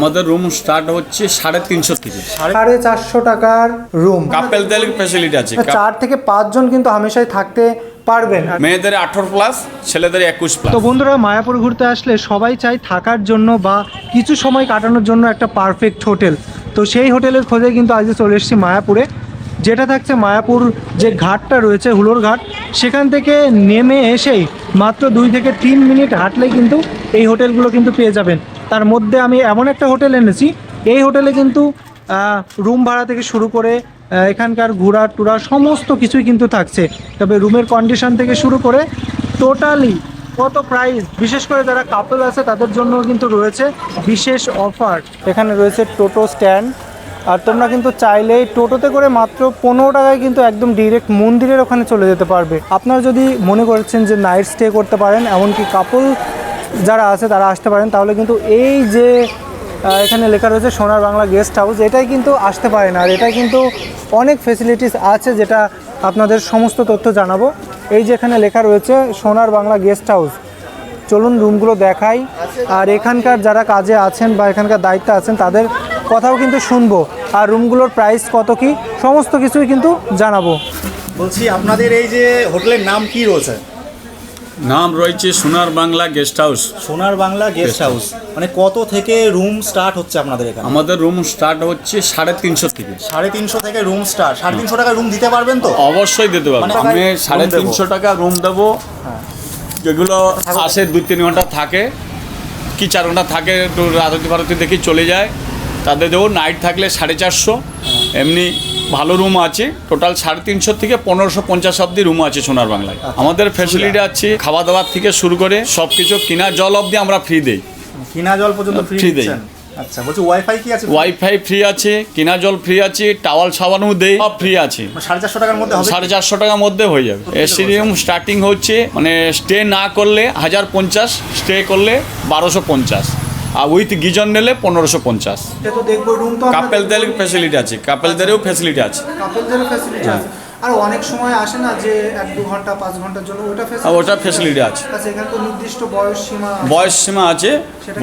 আমাদের room start হচ্ছে সাড়ে তিনশো থেকে। সাড়ে চারশো টাকার রুম কাপেল কাপেলদের ফ্যাসিলিটি আছে চার থেকে পাঁচজন কিন্তু হামেশাই থাকতে পারবেন। মেয়েদের আঠারো প্লাস ছেলেদের একুশ প্লাস তো বন্ধুরা মায়াপুর ঘুরতে আসলে সবাই চায় থাকার জন্য বা কিছু সময় কাটানোর জন্য একটা পারফেক্ট হোটেল তো সেই হোটেলের খোঁজে কিন্তু আজকে চলে এসেছি মায়াপুরে। যেটা থাকছে মায়াপুর যে ঘাটটা রয়েছে হুলোর ঘাট সেখান থেকে নেমে এসেই মাত্র দুই থেকে তিন মিনিট হাঁটলেই কিন্তু এই হোটেলগুলো কিন্তু পেয়ে যাবেন। তার মধ্যে আমি এমন একটা হোটেল এনেছি। এই হোটেলে কিন্তু রুম ভাড়া থেকে শুরু করে এখানকার ঘোরা টুরা সমস্ত কিছুই কিন্তু থাকছে। তবে রুমের কন্ডিশন থেকে শুরু করে টোটালি কত প্রাইস বিশেষ করে যারা কাপল আছে, তাদের জন্য কিন্তু রয়েছে বিশেষ অফার এখানে রয়েছে টোটো স্ট্যান্ড আর তোমরা কিন্তু চাইলেই টোটোতে করে মাত্র পনেরো টাকায় কিন্তু একদম ডিরেক্ট মন্দিরের ওখানে চলে যেতে পারবে। আপনারা যদি মনে করছেন যে নাইট স্টে করতে পারেন, এমনকি কাপল যারা আছে তারা আসতে পারেন। তাহলে কিন্তু এই যে এখানে লেখা রয়েছে সোনার বাংলা গেস্ট হাউস এটাই কিন্তু আসতে পারেন আর এটাই কিন্তু অনেক ফেসিলিটিস আছে যেটা আপনাদের সমস্ত তথ্য জানাব। এই যে এখানে লেখা রয়েছে সোনার বাংলা গেস্ট হাউস চলুন রুমগুলো দেখাই। আর এখানকার যারা কাজে আছেন বা এখানকার দায়িত্বে আছেন, তাদের কথাও কিন্তু শুনব। আর রুমগুলোর প্রাইস কত কি, সমস্ত কিছুই কিন্তু জানাব। বলছি, আপনাদের এই যে হোটেলের নাম কি রয়েছে? নাম রয়েছে সোনার বাংলা গেস্ট হাউস। সোনার বাংলা গেস্ট হাউস। মানে কত থেকে রুম স্টার্ট হচ্ছে আপনাদের এখানে? আমাদের রুম স্টার্ট হচ্ছে সাড়ে তিনশো থেকে। সাড়ে তিনশো থেকে রুম স্টার্ট। সাড়ে তিনশো টাকা রুম দিতে পারবেন তো? অবশ্যই দিতে পারব। মানে আমি সাড়ে তিনশো টাকা রুম দেবো। যেগুলো আসে দুই তিন ঘণ্টা থাকে কি চার ঘণ্টা থাকে একটু রাততি ভারতি দেখি চলে যায়। তাদের দেবো নাইট থাকলে সাড়ে চারশো। এমনি ভালো রুম আছে। টোটাল সাড়ে তিনশো থেকে পনেরোশো পঞ্চাশ অব্দি রুম আছে সোনার বাংলায়। আমাদের ফ্যাসিলিটি আছে খাওয়া দাওয়ার থেকে শুরু করে সব কিছু কিনা জল অবধি আমরা ফ্রি দেই। কিনা জল পর্যন্ত ফ্রি দেই। আচ্ছা বলছি ওয়াইফাই কি আছে? ওয়াইফাই ফ্রি আছে কিনা জল ফ্রি আছে টাওয়াল সাবানও দেয় সব ফ্রি আছে। মানে সাড়ে চারশো টাকার মধ্যে সাড়ে চারশো টাকার মধ্যে হয়ে যাবে। রুম স্টার্টিং হচ্ছে মানে স্টে না করলে হাজার পঞ্চাশ স্টে করলে বারোশো পঞ্চাস আর উইথ গিজন নিলে পনেরোশো পঞ্চাশ। কাপেলদের ফ্যাসিলিটি আছে কাপেলদেরও ফ্যাসিলিটি আছে। কাপলদেরও ফ্যাসিলিটি আছে। আর অনেক সময় আসে না যে এক দু ঘণ্টা পাঁচ ঘণ্টার জন্য ওটা আর ওটা ফ্যাসিলিটি আছে। আচ্ছা এখানে তো নির্দিষ্ট বয়স সীমা বয়স সীমা আছে।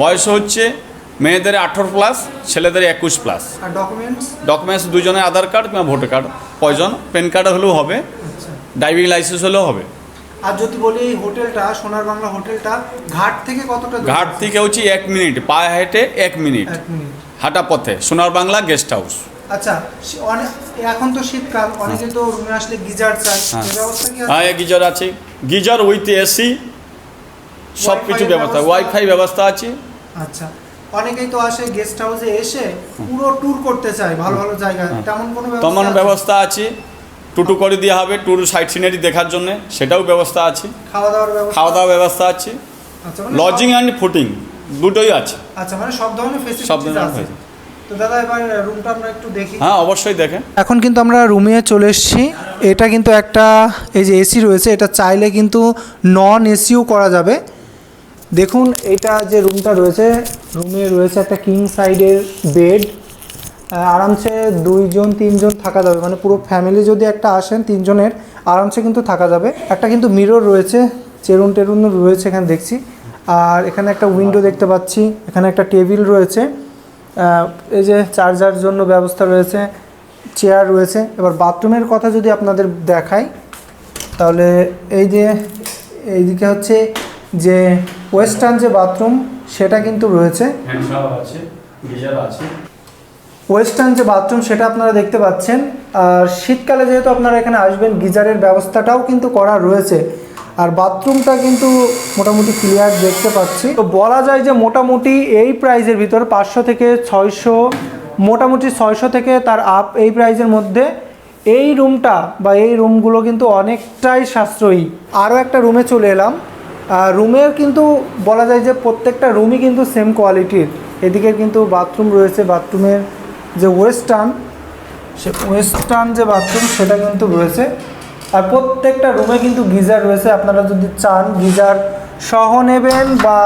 বয়স হচ্ছে মেয়েদের আঠারো প্লাস ছেলেদের একুশ প্লাস আর ডকুমেন্টস ডকুমেন্টস দুজনের আধার কার্ড কিংবা ভোটার কার্ড প্রয়োজন প্যান কার্ড হলেও হবে। ড্রাইভিং লাইসেন্স হলেও হবে। আর যদি বলি এই হোটেলটা সোনার বাংলা হোটেলটা ঘাট থেকে কতটা ঘাট থেকে হচ্ছে এক মিনিট পায়ে হেঁটে এক মিনিট। হাঁটা পথে সোনার বাংলা গেস্ট হাউস। আচ্ছা অনেক এখন তো শীতকাল অনেকে তো রুমে আসলে গিজার চায় হ্যাঁ। হ্যাঁ গিজার আছে। গিজার উইথ এসি সব কিছু ব্যবস্থা ব্যবস্থা? ওয়াইফাই ব্যবস্থা আছে। আচ্ছা অনেকেই তো আসে গেস্ট হাউসে এসে পুরো ট্যুর করতে চায় ভালো ভালো জায়গা তেমন কোনো তেমন ব্যবস্থা আছে। টুটু করে দেওয়া হবে ট্যুর সাইট সিনারি দেখার জন্য। সেটাও ব্যবস্থা আছে। খাওয়া দাওয়ার খাওয়া দাওয়ার ব্যবস্থা আছে। লজিং অ্যান্ড ফুটিং দুটোই আছে। সব- আচ্ছা মানে সব ধরনের সব ধরনের। তো দাদা এবার রুমটা আমরা একটু দেখি। হ্যাঁ অবশ্যই দেখেন। এখন কিন্তু আমরা রুমে চলে এসেছি। এটা কিন্তু একটা এই যে এসি রয়েছে এটা চাইলে কিন্তু নন এসিও করা যাবে। দেখুন এটা যে রুমটা রয়েছে রুমে রয়েছে একটা কিং সাইডের বেড আরামসে দুইজন, তিনজন থাকা যাবে। মানে পুরো ফ্যামিলি যদি একটা আসেন তিনজনের, আরামসে কিন্তু থাকা যাবে। একটা কিন্তু মিরর রয়েছে, চেরুন টেরুন রয়েছে এখানে দেখছি। আর এখানে একটা উইন্ডো দেখতে পাচ্ছি, এখানে একটা টেবিল রয়েছে। এই যে চার্জার জন্য ব্যবস্থা রয়েছে চেয়ার রয়েছে। এবার বাথরুমের কথা যদি আপনাদের দেখাই, তাহলে এই যে, এইদিকে হচ্ছে যে ওয়েস্টার্ন যে বাথরুম সেটা কিন্তু রয়েছে। আছে। ওয়েস্টার্ন যে বাথরুম সেটা আপনারা দেখতে পাচ্ছেন। আর শীতকালে যেহেতু আপনারা এখানে আসবেন, গিজারের ব্যবস্থাটাও কিন্তু করা রয়েছে। আর বাথরুমটা কিন্তু মোটামুটি ক্লিয়ার দেখতে পাচ্ছি। তো বলা যায় যে মোটামুটি এই প্রাইজের ভিতর পাঁচশো থেকে ছয়শো, মোটামুটি ছয়শো থেকে তার আপ এই প্রাইজের মধ্যে এই রুমটা বা এই রুমগুলো কিন্তু অনেকটাই সাশ্রয়ী। আরও একটা রুমে চলে এলাম। রুমের কিন্তু বলা যায় যে প্রত্যেকটা রুমই কিন্তু সেম কোয়ালিটির এদিকে কিন্তু বাথরুম রয়েছে বাথরুমের যে ওয়েস্টার্ন, সে ওয়েস্টার্ন যে বাথরুম সেটা কিন্তু রয়েছে। আর প্রত্যেকটা রুমে কিন্তু গিজার রয়েছে। আপনারা যদি চান গিজার সহ নেবেন বা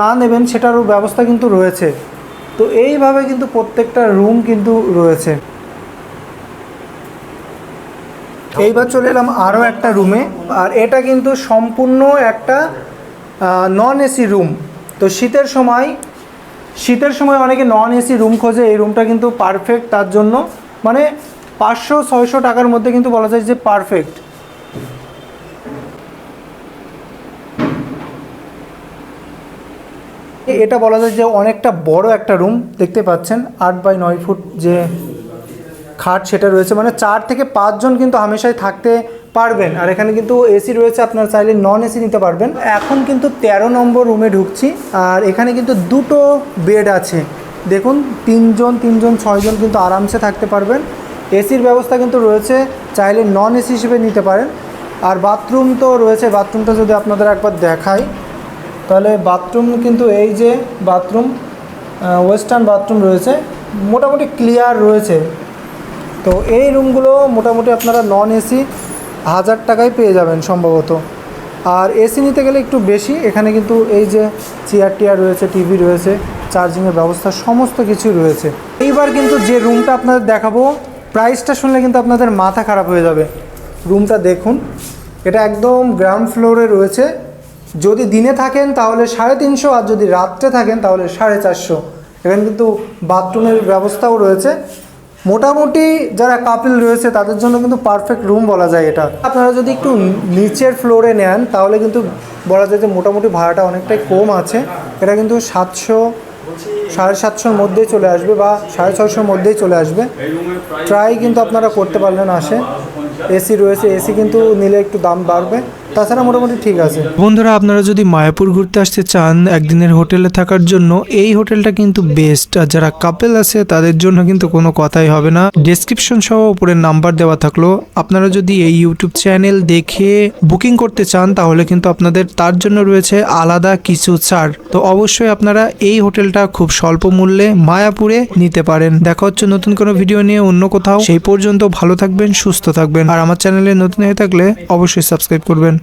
না নেবেন সেটারও ব্যবস্থা কিন্তু রয়েছে। তো এইভাবে কিন্তু প্রত্যেকটা রুম কিন্তু রয়েছে। এইবার চলে এলাম আরও একটা রুমে আর এটা কিন্তু সম্পূর্ণ একটা নন এসি রুম তো শীতের সময় শীতের সময় অনেকে নন এসি রুম খোঁজে, এই রুমটা কিন্তু পারফেক্ট তার জন্য। মানে পাঁচশো, ছয়শো টাকার মধ্যে কিন্তু বলা যায় যে পারফেক্ট এটা বলা যায় যে অনেকটা বড় একটা রুম দেখতে পাচ্ছেন, আট বাই নয় ফুট যে খাট সেটা রয়েছে। মানে চার থেকে পাঁচজন কিন্তু হামেশাই থাকতে পারবেন। আর এখানে কিন্তু এসি রয়েছে, আপনারা চাইলে নন এসি নিতে পারবেন। এখন কিন্তু তেরো নম্বর রুমে ঢুকছি। আর এখানে কিন্তু দুটো বেড আছে। দেখুন, তিনজন তিনজন, ছয়জন কিন্তু আরামসে থাকতে পারবেন। এসির ব্যবস্থা কিন্তু রয়েছে, চাইলে নন এসি হিসেবে নিতে পারেন। আর বাথরুম তো রয়েছে বাথরুমটা যদি আপনাদের একবার দেখাই। তাহলে বাথরুম কিন্তু এই যে বাথরুম ওয়েস্টার্ন বাথরুম রয়েছে, মোটামুটি ক্লিয়ার রয়েছে। তো এই রুমগুলো মোটামুটি আপনারা নন এসি হাজার টাকায় পেয়ে যাবেন সম্ভবত। আর এসি নিতে গেলে একটু বেশি, এখানে কিন্তু এই যে চেয়ার টিয়ার রয়েছে, টিভি রয়েছে, চার্জিংয়ের ব্যবস্থা সমস্ত কিছু রয়েছে। এইবার কিন্তু যে রুমটা আপনাদের দেখাবো, প্রাইসটা শুনলে কিন্তু আপনাদের মাথা খারাপ হয়ে যাবে। রুমটা দেখুন, এটা একদম গ্রাউন্ড ফ্লোরে রয়েছে। যদি দিনে থাকেন তাহলে সাড়ে তিনশো, আর যদি রাত্রে থাকেন তাহলে সাড়ে চারশো। এখানে কিন্তু বাথরুমের ব্যবস্থাও রয়েছে। মোটামুটি যারা কাপিল রয়েছে, তাদের জন্য কিন্তু পারফেক্ট রুম বলা যায় এটা। আপনারা যদি একটু নিচের ফ্লোরে নেন, তাহলে কিন্তু বলা যায় যে মোটামুটি ভাড়াটা অনেকটাই কম আছে। এটা কিন্তু সাতশো, সাড়ে সাতশোর মধ্যেই চলে আসবে বা সাড়ে ছয়শোর মধ্যেই চলে আসবে। ট্রাই কিন্তু আপনারা করতে পারলেন আসে। এসি রয়েছে এসি কিন্তু নিলে একটু দাম বাড়বে। তাছাড়া মোটামুটি ঠিক আছে। বন্ধুরা, আপনারা যদি মায়াপুর ঘুরতে আসতে চান একদিনের হোটেলে থাকার জন্য, এই হোটেলটা কিন্তু বেস্ট আর যারা কাপেল আছে, তাদের জন্য কিন্তু কোনো কথাই হবে না। ডেসক্রিপশন সহ উপরে নাম্বার দেওয়া থাকল। আপনারা যদি এই ইউটিউব চ্যানেল দেখে বুকিং করতে চান, তাহলে কিন্তু আপনাদের তার জন্য রয়েছে আলাদা কিছু ছাড়। তো অবশ্যই আপনারা এই হোটেলটা খুব স্বল্প মূল্যে মায়াপুরে নিতে পারেন। দেখা হচ্ছে নতুন কোনো ভিডিও নিয়ে অন্য কোথাও। সেই পর্যন্ত ভালো থাকবেন, সুস্থ থাকবেন। আর আমার চ্যানেলে নতুন হয়ে থাকলে অবশ্যই সাবস্ক্রাইব করবেন।